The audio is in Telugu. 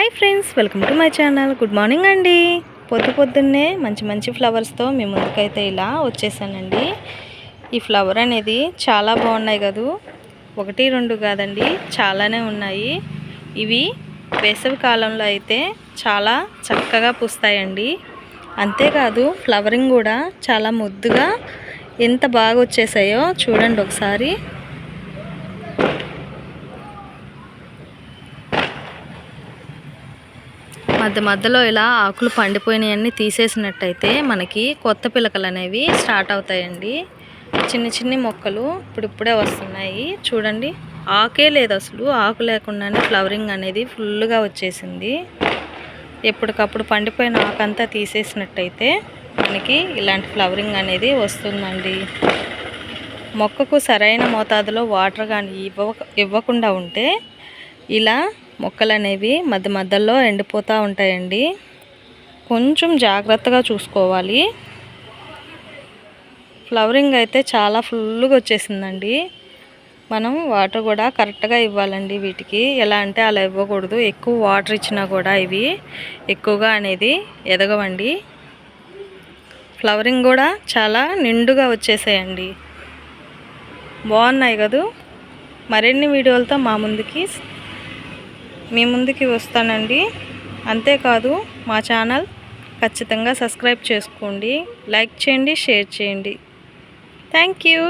Hi friends welcome to my channel. Good morning అండి. పొద్దు పొద్దున్నే మంచి మంచి ఫ్లవర్స్తో మీ ముందుకైతే ఇలా వచ్చేసానండి. ఈ ఫ్లవర్ అనేది చాలా బాగున్నాయి కదూ. ఒకటి రెండు కాదండి చాలానే ఉన్నాయి. ఇవి వేసవి కాలంలో అయితే చాలా చక్కగా పూస్తాయండి. అంతేకాదు ఫ్లవరింగ్ కూడా చాలా ముద్దుగా ఎంత బాగా వచ్చేసాయో చూడండి ఒకసారి. మధ్య మధ్యలో ఇలా ఆకులు పండిపోయినవన్నీ తీసేసినట్టయితే మనకి కొత్త పిలకలు అనేవి స్టార్ట్ అవుతాయండి. చిన్న చిన్ని మొక్కలు ఇప్పుడిప్పుడే వస్తున్నాయి. చూడండి ఆకే లేదు అసలు. ఆకు లేకుండానే ఫ్లవరింగ్ అనేది ఫుల్గా వచ్చేసింది. ఎప్పటికప్పుడు పండిపోయిన ఆకంతా తీసేసినట్టయితే మనకి ఇలాంటి ఫ్లవరింగ్ అనేది వస్తుందండి. మొక్కకు సరైన మోతాదులో వాటర్ కానీ ఇవ్వ ఇవ్వకుండా ఉంటే ఇలా మొక్కలు అనేవి మధ్య మధ్యలో ఎండిపోతూ ఉంటాయండి. కొంచెం జాగ్రత్తగా చూసుకోవాలి. ఫ్లవరింగ్ అయితే చాలా ఫుల్గా వచ్చేసిందండి. మనం వాటర్ కూడా కరెక్ట్గా ఇవ్వాలండి వీటికి. ఎలా అంటే అలా ఇవ్వకూడదు. ఎక్కువ వాటర్ ఇచ్చినా కూడా ఇవి ఎక్కువగా అనేది ఎదగవండి. ఫ్లవరింగ్ కూడా చాలా నిండుగా వచ్చేసాయండి. బాగున్నాయి కదూ? మరిన్ని వీడియోలతో మా ముందుకి మీ ముందుకి వస్తానండి. అంతేకాదు మా ఛానల్ ఖచ్చితంగా సబ్స్క్రైబ్ చేసుకోండి లైక్ చేయండి షేర్ చేయండి. Thank you.